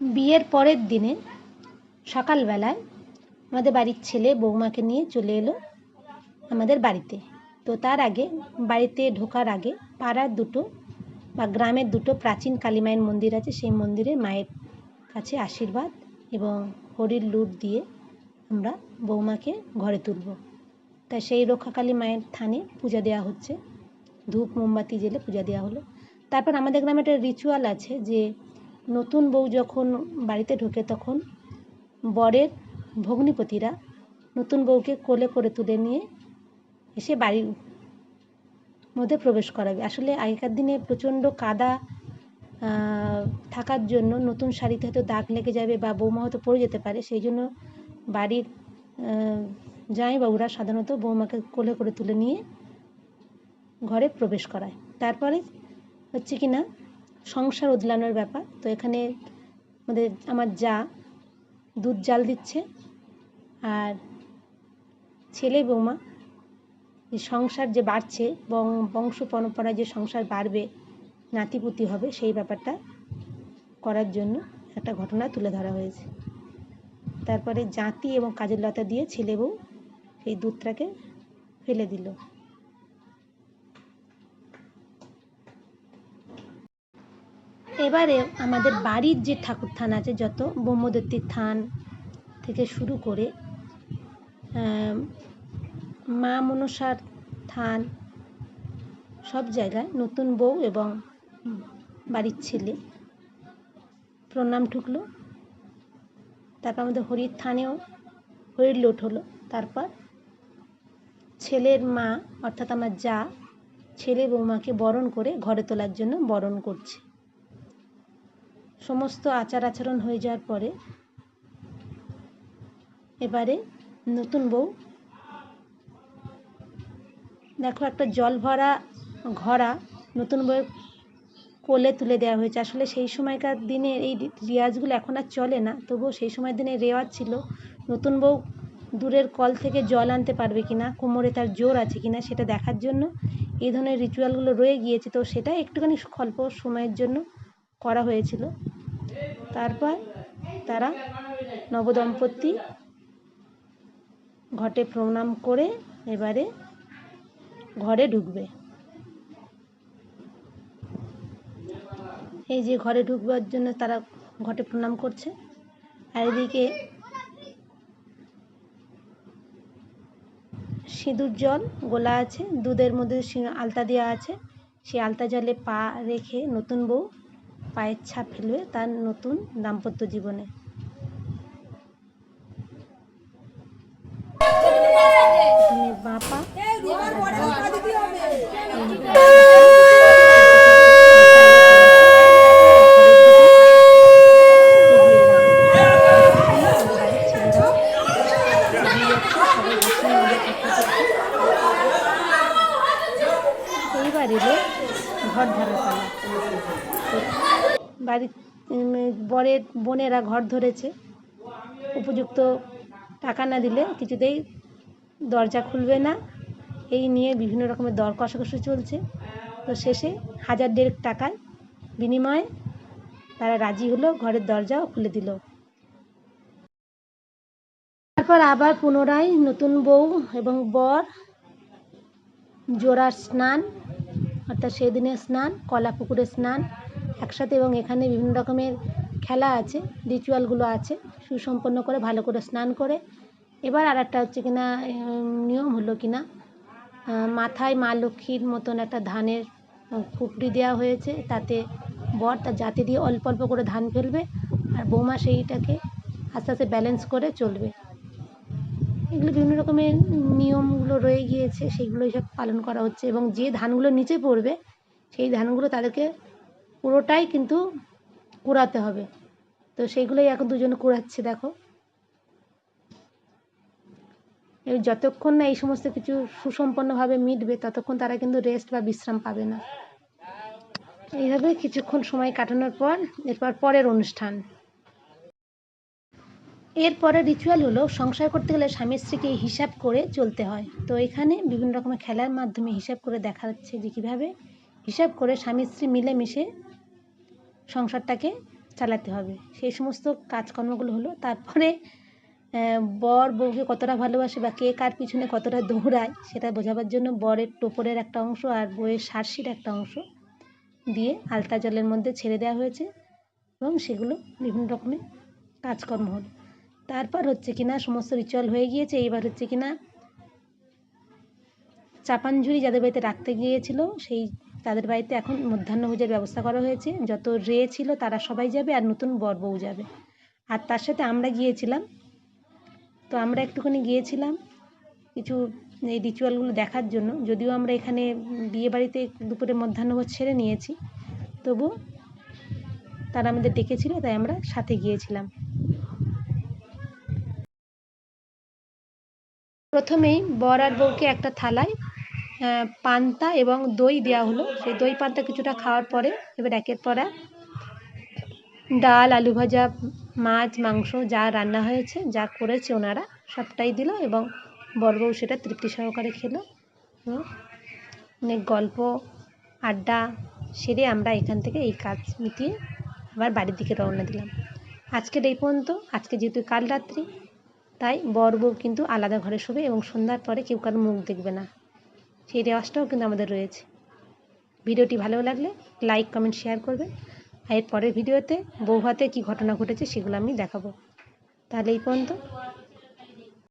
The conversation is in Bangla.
বিয়ের পরের দিনে সকালবেলায় আমাদের বাড়ির ছেলে বৌমাকে নিয়ে চলে এলো আমাদের বাড়িতে। তো তার আগে বাড়িতে ঢোকার আগে পাড়ার দুটো বা গ্রামের দুটো প্রাচীন কালী মায়ের মন্দির আছে, সেই মন্দিরে মায়ের কাছে আশীর্বাদ এবং হরির লুট দিয়ে আমরা বৌমাকে ঘরে তুলব। তাই সেই রক্ষাকালী মায়ের থানে পূজা দেওয়া হচ্ছে। ধূপ, মোমবাতি জেলে পূজা দেওয়া হলো। তারপর আমাদের গ্রামে একটা রিচুয়াল আছে যে নতুন বউ যখন বাড়িতে ঢোকে তখন বরের ভগ্নিপতিরা নতুন বউকে কোলে করে তুলে নিয়ে এসে বাড়ির মধ্যে প্রবেশ করাবে। আসলে আগেকার দিনে প্রচণ্ড কাদা থাকার জন্য নতুন শাড়িতে হয়তো দাগ লেগে যাবে বা বৌমা হয়তো পড়ে যেতে পারে, সেই জন্য বাড়ির জামাইবাবুরা সাধারণত বৌমাকে কোলে করে তুলে নিয়ে ঘরে প্রবেশ করায়। তারপরে হচ্ছে কি না সংসার উদলানোর ব্যাপার। তো এখানে আমাদের, আমার যা দুধ জাল দিচ্ছে আর ছেলে বৌমা, যে সংসার যে বাড়ছে বংশ পরম্পরায় যে সংসার বাড়বে, নাতিপুতি হবে, সেই ব্যাপারটা করার জন্য একটা ঘটনা তুলে ধরা হয়েছে। তারপরে জাঁতি এবং কাজের লতা দিয়ে ছেলে বউ সেই দুধটাকে ফেলে দিল। এবারে আমাদের বাড়ির যে ঠাকুর থান আছে, যত ব্রহ্মদত্তির থান থেকে শুরু করে মা মনসার থান, সব জায়গায় নতুন বউ এবং বাড়ির ছেলে প্রণাম ঠুকলো। তারপর আমাদের হরির থানেও হরির লোট হলো। তারপর ছেলের মা, অর্থাৎ আমার যা, ছেলে বৌমাকে বরণ করে ঘরে তোলার জন্য বরণ করছে। সমস্ত আচার আচরণ হয়ে যাওয়ার পরে এবারে নতুন বউ। দেখো একটা জল ভরা ঘরা নতুন বউয়ের কোলে তুলে দেওয়া হয়েছে। আসলে সেই সময়কার দিনে এই রেওয়াজগুলো এখন আর চলে না, তবুও সেই সময়ের দিনে রেওয়াজ ছিল, নতুন বউ দূরের কল থেকে জল আনতে পারবে কিনা, কোমরে তার জোর আছে কিনা সেটা দেখার জন্য এই ধরনের রিচুয়ালগুলো রয়ে গিয়েছে। তো সেটা একটুখানি স্বল্প সময়ের জন্য করা হয়েছিল। তারপর তারা নবদম্পতি ঘটে প্রণাম করে এবারে ঘরে ঢুকবে। এই যে ঘরে ঢুকবার জন্য তারা ঘটে প্রণাম করছে। আর এদিকে সিঁদুর জল গোলা আছে। দুধের মধ্যে আলতা দেওয়া আছে। সেই আলতা জলে পা রেখে নতুন বউ পায়ের ছাপ ফেলবে তার নতুন দাম্পত্য জীবনে। এইবার ঘর ধরার পালা বাড়ির বরের বোনেরা ঘর ধরেছে। উপযুক্ত টাকা না দিলে কিছুতেই দরজা খুলবে না। এই নিয়ে বিভিন্ন রকমের দর কষাকষি চলছে। তো শেষে হাজার দেড়েক টাকায় বিনিময়ে তারা রাজি হলো, ঘরের দরজাও খুলে দিল। তারপর আবার পুনরায় নতুন বউ এবং বর, জোড়ার স্নান, অর্থাৎ সেদিনের স্নান কলা পুকুরে স্নান একসাথে এবং এখানে বিভিন্ন রকমের খেলা আছে রিচুয়ালগুলো আছে, সুসম্পন্ন করে, ভালো করে স্নান করে। এবার আর একটা হচ্ছে কি না নিয়ম হলো কি না মাথায় মা লক্ষ্মীর মতন একটা ধানের খুপড়ি দেওয়া হয়েছে, তাতে বর তার জাতি দিয়ে অল্প অল্প করে ধান ফেলবে আর বৌমা সেইটাকে আস্তে আস্তে ব্যালেন্স করে চলবে। এগুলো বিভিন্ন রকমের নিয়মগুলো রয়ে গিয়েছে, সেগুলোই সব পালন করা হচ্ছে এবং যে ধানগুলো নিচে পড়বে, সেই ধানগুলো তাদেরকে পুরোটাই কিন্তু কুড়াতে হবে। তো সেইগুলোই এখন দুজনে কুড়াচ্ছে, দেখো। এই যতক্ষণ না এই সমস্ত কিছু সুসম্পন্নভাবে মিটবে, ততক্ষণ তারা কিন্তু রেস্ট বা বিশ্রাম পাবে না। এইভাবে কিছুক্ষণ সময় কাটানোর পর, এরপর পরের অনুষ্ঠান। এরপরে রিচুয়াল হলো সংসার করতে গেলে স্বামী স্ত্রীকে হিসাব করে চলতে হয়। তো এখানে বিভিন্ন রকমের খেলার মাধ্যমে হিসাব করে দেখা যাচ্ছে যে কীভাবে হিসাব করে স্বামী স্ত্রী মিলেমিশে সংসারটাকে চালাতে হবে। সেই সমস্ত কাজকর্মগুলো হলো। তারপরে বর বউকে কতটা ভালোবাসে বা কে কার পিছনে কতটা দৌড়ায়, সেটা বোঝাবার জন্য বরের টোপরের একটা অংশ আর বউয়ের শার্সির একটা অংশ দিয়ে আলতা জলের মধ্যে ছেড়ে দেওয়া হয়েছে এবং সেগুলো বিভিন্ন রকমের কাজকর্ম হলো। তারপর হচ্ছে কিনা সমস্ত রিচুয়াল হয়ে গিয়েছে। এইবার হচ্ছে কিনা চাপানঝুরি যাদের বাড়িতে রাখতে গিয়েছিল, সেই তাদের বাড়িতে এখন মধ্যাহ্নভোজের ব্যবস্থা করা হয়েছে। যত রে ছিল তারা সবাই যাবে আর নতুন বর বউ যাবে। আর তার সাথে আমরা গিয়েছিলাম। তো আমরা একটুখানি গিয়েছিলাম কিছু এই রিচুয়ালগুলো দেখার জন্য। যদিও আমরা এখানে বিয়ে বাড়িতে দুপুরে মধ্যাহ্নভোজ ছেড়ে নিয়েছি। তবু তারা আমাদের ডেকেছিল, তাই আমরা সাথে গিয়েছিলাম। প্রথমেই বর আর বউকে একটা থালায় পান্তা এবং দই দেওয়া হলো। সেই দই পান্তা কিছুটা খাওয়ার পরে, এবার একের পর এক ডাল, আলু ভাজা, মাছ, মাংস যা রান্না হয়েছে, যা করেছে ওনারা, সবটাই দিল এবং বর বউ সেটা তৃপ্তি সহকারে খেলো। অনেক গল্প, আড্ডা সেরে আমরা এখান থেকে এই কাজ মিটিয়ে আবার বাড়ির দিকে রওনা দিলাম। আজকের এই পর্যন্ত, আজকে যেহেতু কাল রাত্রি, তাই বর বউ কিন্তু আলাদা ঘরে শোবে এবং সন্ধ্যার পরে কেউ কারও মুখ দেখবে না। সেই রেওয়াজটাও কিন্তু আমাদের রয়েছে। ভিডিওটি ভালো লাগলে লাইক কমেন্ট শেয়ার করবে আর এর পরের ভিডিওতে বউ হাতে কী ঘটনা ঘটেছে সেগুলো আমি দেখাবো। তাহলে এই পর্যন্ত।